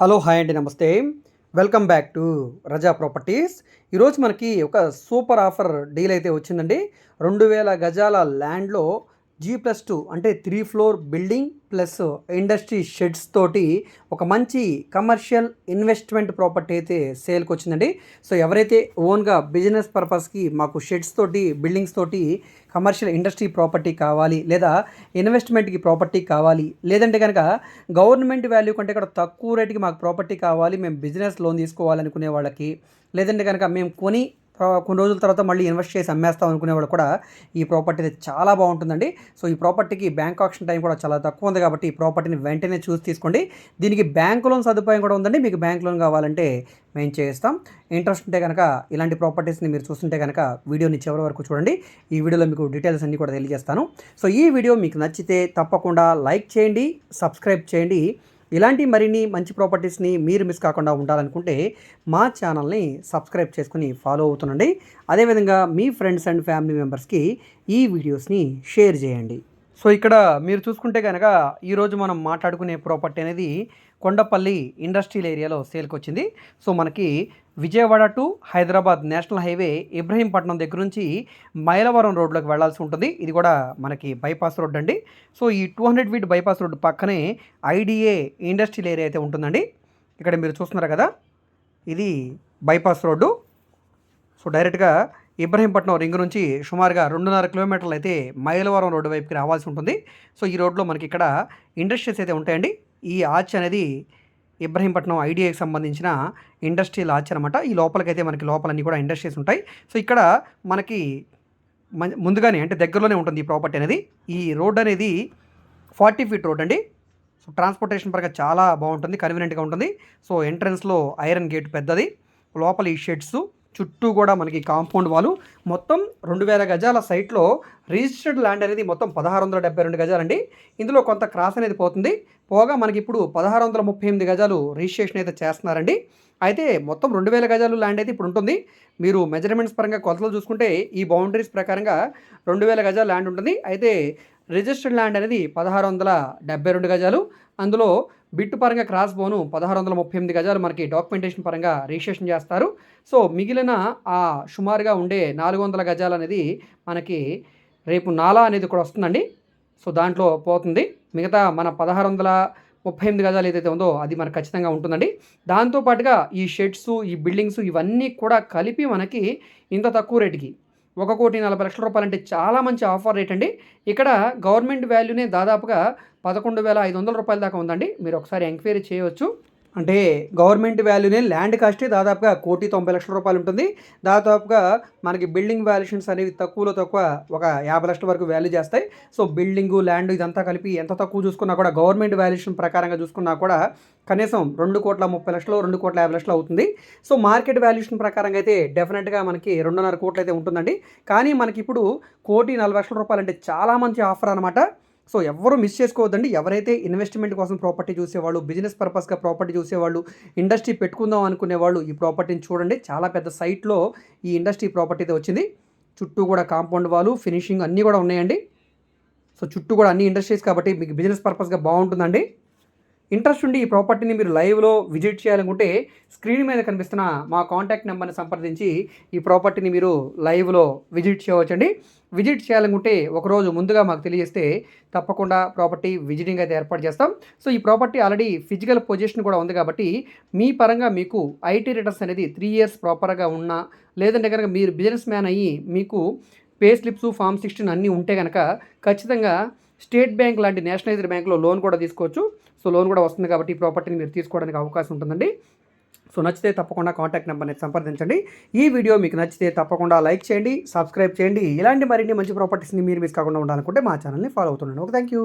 Hello hi అండి నమస్తే. Welcome back to Raza properties. ఈరోజు మనకి ఒక సూపర్ ఆఫర్ డీల్ అయితే వచ్చిందండి. రెండు వేల గజాల ల్యాండ్లో జీ ప్లస్ టూ అంటే three floor building plus industry sheds తోటి ఒక మంచి కమర్షియల్ ఇన్వెస్ట్మెంట్ ప్రాపర్టీ అయితే సేల్కి వచ్చిందండి. సో ఎవరైతే ఓన్గా బిజినెస్ పర్పస్కి మాకు షెడ్స్ తోటి బిల్డింగ్స్ తోటి కమర్షియల్ ఇండస్ట్రీ ప్రాపర్టీ కావాలి లేదా ఇన్వెస్ట్మెంట్కి ప్రాపర్టీ కావాలి లేదంటే కనుక గవర్నమెంట్ వాల్యూ కంటే ఇక్కడ తక్కువ రేటుకి మాకు ప్రాపర్టీ కావాలి మేము బిజినెస్ లోన్ తీసుకోవాలనుకునే వాళ్ళకి లేదంటే కనుక మేము కొని కొన్ని రోజుల తర్వాత మళ్ళీ ఇన్వెస్ట్ చేసి అమ్మేస్తాం అనుకునేవాడు కూడా ఈ ప్రాపర్టీ అయితే చాలా బాగుంటుందండి. సో ఈ ప్రాపర్టీకి బ్యాంక్ ఆప్షన్ టైం కూడా చాలా తక్కువ ఉంది కాబట్టి ఈ ప్రాపర్టీని వెంటనే చూసి తీసుకోండి. దీనికి బ్యాంక్ లోన్ సదుపాయం కూడా ఉందండి. మీకు బ్యాంక్ లోన్ కావాలంటే మేము చేస్తాం. ఇంట్రెస్ట్ ఉంటే కనుక ఇలాంటి ప్రాపర్టీస్ని మీరు చూస్తుంటే కనుక వీడియోని చివరి వరకు చూడండి. ఈ వీడియోలో మీకు డీటెయిల్స్ అన్నీ కూడా తెలియజేస్తాను. సో ఈ వీడియో మీకు నచ్చితే తప్పకుండా లైక్ చేయండి సబ్స్క్రైబ్ చేయండి. ఇలాంటి మరిన్ని మంచి ప్రాపర్టీస్ని మీరు మిస్ కాకుండా ఉండాలనుకుంటే మా ఛానల్ని సబ్స్క్రైబ్ చేసుకుని ఫాలో అవుతుండండి. అదేవిధంగా మీ ఫ్రెండ్స్ అండ్ ఫ్యామిలీ మెంబర్స్కి ఈ వీడియోస్ని షేర్ చేయండి. సో ఇక్కడ మీరు చూసుకుంటే కనుక ఈరోజు మనం మాట్లాడుకునే ప్రాపర్టీ అనేది కొండపల్లి ఇండస్ట్రియల్ ఏరియాలో సేల్కి వచ్చింది సో మనకి Vijayawada to Hyderabad national highway Ibrahimpatnam దగ్గర నుంచి మైలవరం రోడ్లోకి వెళ్ళాల్సి ఉంటుంది. ఇది కూడా మనకి బైపాస్ రోడ్ అండి. సో ఈ two hundred feet bypass road పక్కనే ఐడిఏ ఇండస్ట్రియల్ ఏరియా అయితే ఉంటుందండి. ఇక్కడ మీరు చూస్తున్నారు కదా ఇది బైపాస్ రోడ్డు. సో డైరెక్ట్గా ఇబ్రహీంపట్నం రింగ్ నుంచి సుమారుగా రెండున్నర కిలోమీటర్లు అయితే మైలవరం రోడ్డు వైపుకి రావాల్సి ఉంటుంది. సో ఈ రోడ్లో మనకి ఇక్కడ ఇండస్ట్రీస్ అయితే ఉంటాయండి. ఈ ఆర్చ్ అనేది ఇబ్రహీంపట్నం ఐడియాకి సంబంధించిన ఇండస్ట్రియల్ ఆర్చ్ అనమాట ఈ లోపలికైతే మనకి లోపలన్నీ కూడా ఇండస్ట్రీస్ ఉంటాయి. సో ఇక్కడ మనకి ముందుగానే అంటే దగ్గరలోనే ఉంటుంది ఈ ప్రాపర్టీ అనేది. ఈ రోడ్ అనేది ఫార్టీ ఫీట్ రోడ్ అండి. సో ట్రాన్స్పోర్టేషన్ పరంగా చాలా బాగుంటుంది కన్వీనియంట్గా ఉంటుంది. సో ఎంట్రన్స్లో ఐరన్ గేట్ పెద్దది. లోపల ఈ షెడ్స్. చుట్టూ కూడా మనకి కాంపౌండ్ వాళ్ళు మొత్తం రెండు వేల గజాల సైట్లో రిజిస్టర్డ్ ల్యాండ్ అనేది మొత్తం పదహారు వందల డెబ్బై రెండు గజాలండి. ఇందులో కొంత క్రాస్ అనేది పోతుంది. పోగా మనకి ఇప్పుడు పదహారు వందల ముప్పై ఎనిమిది గజాలు రిజిస్ట్రేషన్ అయితే చేస్తున్నారండి. అయితే మొత్తం రెండు వేల గజాలు ల్యాండ్ అయితే ఇప్పుడు ఉంటుంది. మీరు మెజర్మెంట్స్ పరంగా కొలతలు చూసుకుంటే ఈ బౌండరీస్ ప్రకారంగా రెండు వేల గజాల ల్యాండ్ ఉంటుంది. అయితే రిజిస్టర్డ్ ల్యాండ్ అనేది పదహారు వందల డెబ్బై రెండు గజాలు. అందులో బిట్టు పరంగా క్రాస్ బోను పదహారు వందల ముప్పై ఎనిమిది గజాలు మనకి డాక్యుమెంటేషన్ పరంగా రిజిస్ట్రేషన్ చేస్తారు. సో మిగిలిన ఆ సుమారుగా ఉండే నాలుగు వందల గజాలు అనేది మనకి రేపు నాలా అనేది కూడా వస్తుందండి. సో దాంట్లో పోతుంది. మిగతా మన పదహారు వందల ముప్పై ఎనిమిది గజాలు ఏదైతే ఉందో అది మనకు ఖచ్చితంగా ఉంటుందండి. దాంతోపాటుగా ఈ షెడ్స్ ఈ బిల్డింగ్స్ ఇవన్నీ కూడా కలిపి మనకి ఇంత తక్కువ రేటుకి ఒక కోటి నలభై లక్షల రూపాయలు అంటే చాలా మంచి ఆఫర్ రేట్ అండి. ఇక్కడ గవర్నమెంట్ వాల్యూనే దాదాపుగా పదకొండు వేల ఐదు వందల రూపాయల దాకా ఉందండి. మీరు ఒకసారి ఎంక్వైరీ చేయవచ్చు. అంటే గవర్నమెంట్ వాల్యూనే ల్యాండ్ కాస్టే దాదాపుగా కోటి తొంభై లక్షల రూపాయలు ఉంటుంది. దాదాపుగా మనకి బిల్డింగ్ వాల్యుయేషన్స్ అనేవి తక్కువలో తక్కువ ఒక యాభై లక్షల వరకు వాల్యూ చేస్తాయి. సో బిల్డింగు ల్యాండ్ ఇదంతా కలిపి ఎంత తక్కువ చూసుకున్నా కూడా గవర్నమెంట్ వాల్యుయేషన్ ప్రకారంగా చూసుకున్నా కూడా కనీసం రెండు కోట్ల ముప్పై లక్షలు రెండు కోట్ల యాభై లక్షలు అవుతుంది. సో మార్కెట్ వాల్యుయేషన్ ప్రకారంగా అయితే డెఫినెట్గా మనకి రెండున్నర కోట్లు అయితే ఉంటుందండి. కానీ మనకి ఇప్పుడు కోటి నలభై లక్షల రూపాయలు అంటే చాలా మంచి ఆఫర్ అనమాట సో ఎవరు మిస్ చేసుకోవద్దండి. ఎవరైతే ఇన్వెస్ట్మెంట్ కోసం ప్రాపర్టీ చూసేవాళ్ళు బిజినెస్ పర్పస్గా ప్రాపర్టీ చూసేవాళ్ళు ఇండస్ట్రీ పెట్టుకుందాం అనుకునేవాళ్ళు ఈ ప్రాపర్టీని చూడండి. చాలా పెద్ద సైట్లో ఈ ఇండస్ట్రీ ప్రాపర్టీ అయితే వచ్చింది. చుట్టూ కూడా కాంపౌండ్ వాళ్ళు ఫినిషింగ్ అన్నీ కూడా ఉన్నాయండి. సో చుట్టూ కూడా అన్ని ఇండస్ట్రీస్ కాబట్టి మీకు బిజినెస్ పర్పస్గా బాగుంటుందండి. ఇంట్రెస్ట్ ఉండి ఈ ప్రాపర్టీని మీరు లైవ్లో విజిట్ చేయాలనుకుంటే స్క్రీన్ మీద కనిపిస్తున్న మా కాంటాక్ట్ నెంబర్ని సంప్రదించి ఈ ప్రాపర్టీని మీరు లైవ్లో విజిట్ చేయవచ్చండి. విజిట్ చేయాలనుకుంటే ఒకరోజు ముందుగా మాకు తెలియజేస్తే తప్పకుండా ప్రాపర్టీ విజిటింగ్ అయితే ఏర్పాటు చేస్తాం. సో ఈ ప్రాపర్టీ ఆల్రెడీ ఫిజికల్ పొజిషన్ కూడా ఉంది కాబట్టి మీ పరంగా మీకు ఐటీ రిటర్న్స్ అనేది త్రీ ఇయర్స్ ప్రాపర్గా ఉన్నా లేదంటే కనుక మీరు బిజినెస్ మ్యాన్ అయ్యి మీకు పే స్లిప్స్ ఫామ్ సిక్స్టీన్ అన్నీ ఉంటే కనుక ఖచ్చితంగా స్టేట్ బ్యాంక్ లాంటి నేషనలైజ్డ్ బ్యాంక్లో లోన్ కూడా తీసుకోవచ్చు. సో లోన్ కూడా వస్తుంది కాబట్టి ఈ ప్రాపర్టీని మీరు తీసుకోవడానికి అవకాశం ఉంటుందండి. సో నచ్చితే తప్పకుండా కాంటాక్ట్ నెంబర్ని సంప్రదించండి. ఈ వీడియో మీకు నచ్చితే తప్పకుండా లైక్ చేయండి సబ్స్క్రైబ్ చేయండి. ఇలాంటి మరిన్ని మంచి ప్రాపర్టీస్ని మీరు మిస్ కాకుండా ఉండాలనుకుంటే మా ఛానల్ని ఫాలో అవుతుండండి. Okay thank you